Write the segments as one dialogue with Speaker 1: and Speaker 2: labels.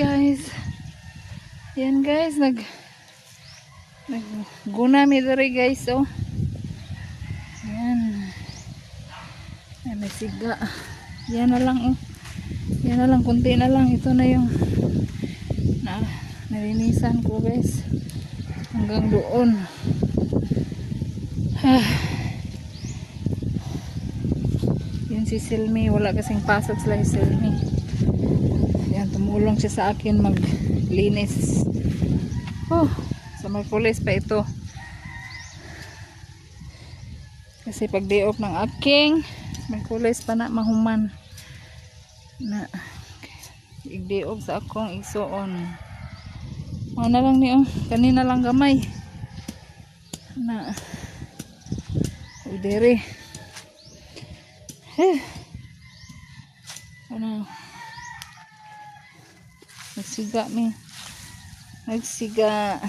Speaker 1: guys. Yan guys, nag nagguna mi diri guys oh. Yan. Ay, may siga. Yan na lang oh. Yan na lang, kunti na lang. Ito na yung na, nalinisan ko guys. Hanggang doon. Ah. Yun si Silmi, wala kasing pasok sila si Silmi. Yan, tumulong siya sa akin maglinis. Oh, sa Merkulis pa ito. Kasi pag day off ng aking, Merkulis pa na mahuman. Na, i-day off sa akong igsoon. Mga na lang niyo, kanina lang gamay. Na, udere. Eh. Ano? Nagsiga mi. Nagsiga.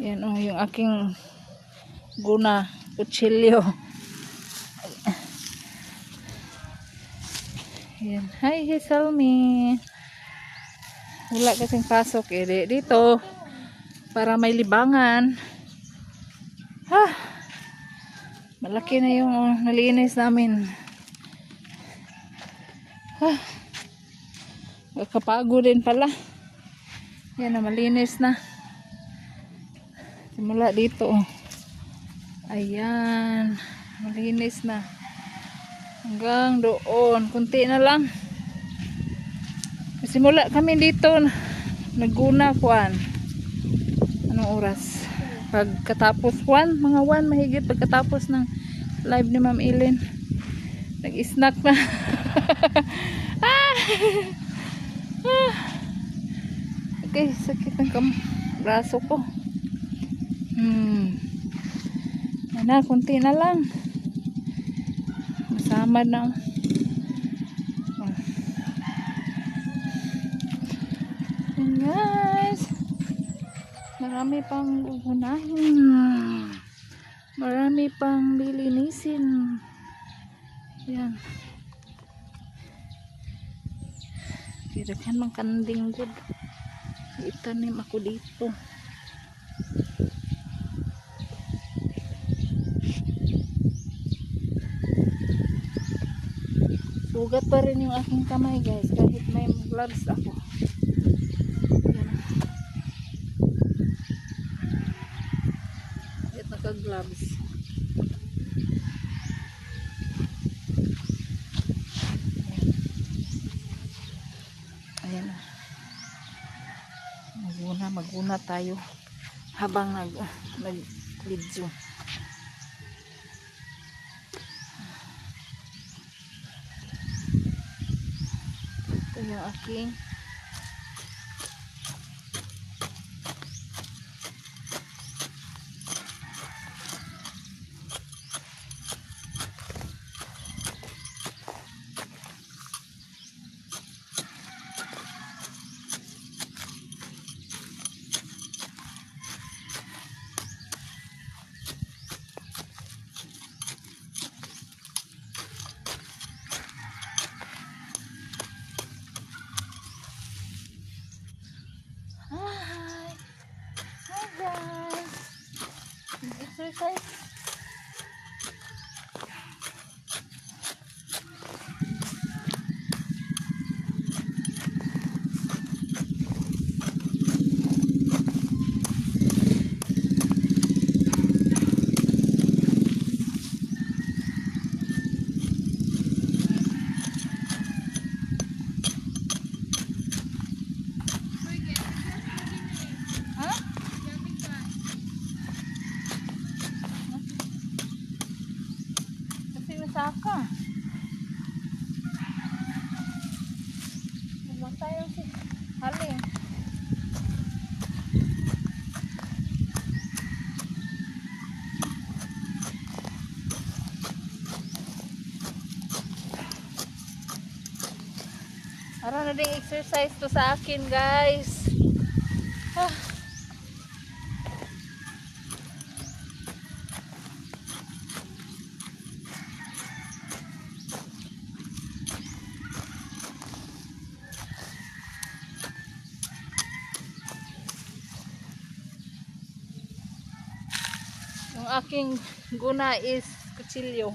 Speaker 1: Yan oh, yung aking guna, kutsilyo. Yan. Hi, Hisalmi. Wala kasing pasok eh. Di- Dito, para may libangan. Ah, malaki na yung nalinis namin. Ah, Kapago din pala. Yan na, malinis na. Simula dito. Oh. Ayan. Malinis na. Hanggang doon. Kunti na lang. Simula kami dito. Naguna kuan. Anong oras? Pagkatapos kuan. Mga 1 mahigit. Pagkatapos ng live ni Ma'am Ilin. Nag-snack na. ah! Ah! Okay, sakit ng kam braso ko. Hmm. Na, kunti na lang. Masama na. Oh. Yan guys. Marami pang uhunahin. Marami pang lilinisin. Yan. Dirakan mang kanding good. Itanim ako dito. Sugat pa rin yung aking kamay guys kahit may gloves ako. Yan. Kahit naka-gloves. Ayan na. Maguna tayo habang nag nag video. Ito yung aking Hi! Hi guys! Exercise. Ha? Masaka. Naman tayo si Haling. Para na ding exercise to sa akin, guys. Ah. Aking guna is kutsilyo.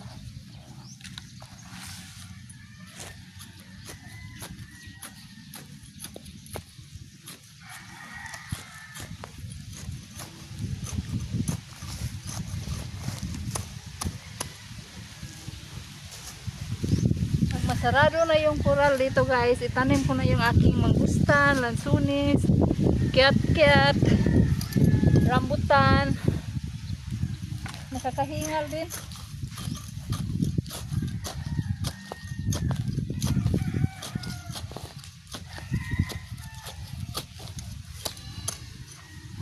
Speaker 1: Pag masarado na yung coral dito guys, itanim ko na yung aking mangustan, lansunis, kiat-kiat, rambutan. Nakakahingal din.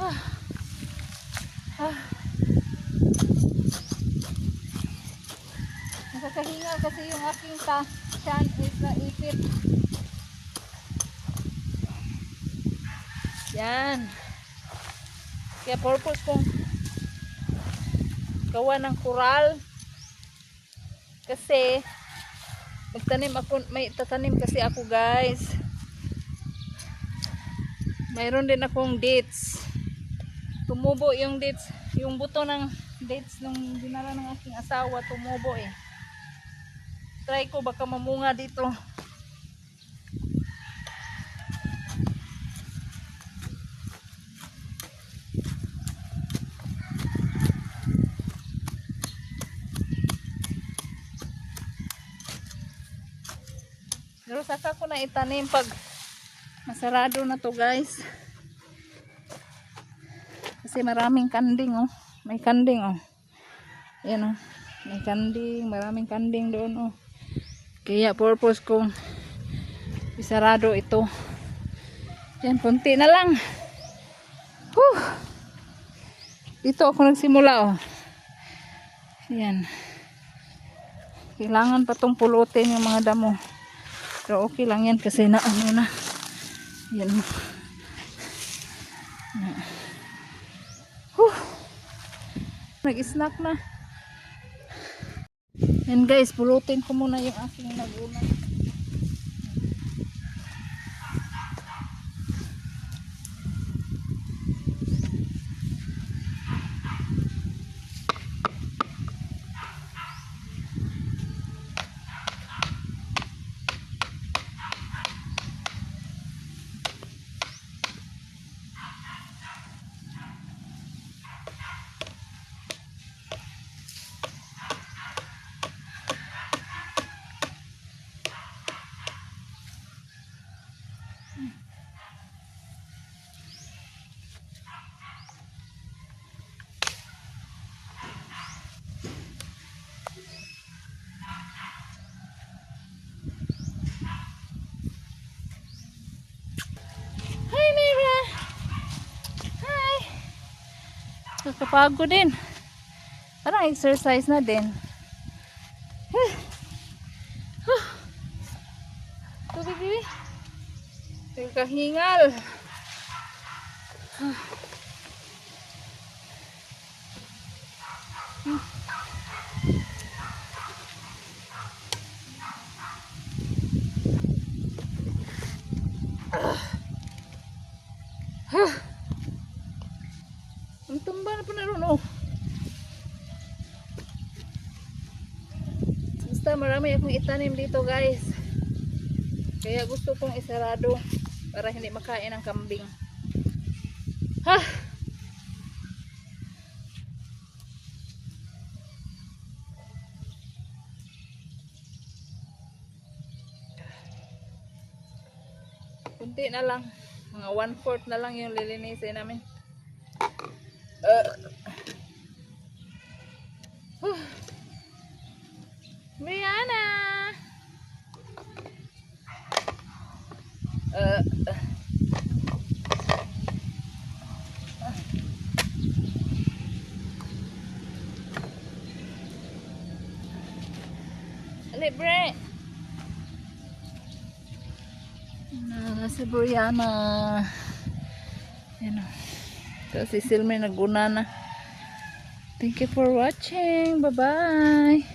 Speaker 1: Ah. Ah. Kasi yung aking ta chan is naipit. Yan. Kaya purpose kong gawa ng coral kasi magtanim ako may tatanim kasi ako guys. Mayroon din akong dates. Tumubo yung dates yung buto ng dates nung dinala ng aking asawa tumubo eh. Try ko baka mamunga dito saka ko na itanim pag masarado na to guys. Kasi maraming kanding oh. May kanding oh. Yan oh. May kanding, maraming kanding doon oh. Kaya purpose kong isarado ito. Yan, punti na lang. Whew. Dito ako nagsimula oh. Yan. Kailangan pa tong pulutin yung mga damo. Pero okay lang yan kasi na ano na. Yan. Na. Huh. Nag-snack na. Yan guys, pulutin ko muna yung aking naguna. Hi, Mira! Hi! Nakapagod din. Parang exercise na din. Tubig, baby. Nagkahingal. Hmm. Huh. Ang tumba na pa na ron, oh. Basta marami akong itanim dito, guys. Kaya gusto kong isarado para hindi makain ng kambing. Ha! Kunti na lang. Mga one-fourth na lang yung lilinisin namin. Uh. Huh. Brianna! Uh. Ali, Bre! Na, si Brianna. Yan o. Tapos si Silme naguna na. Thank you for watching. Bye-bye.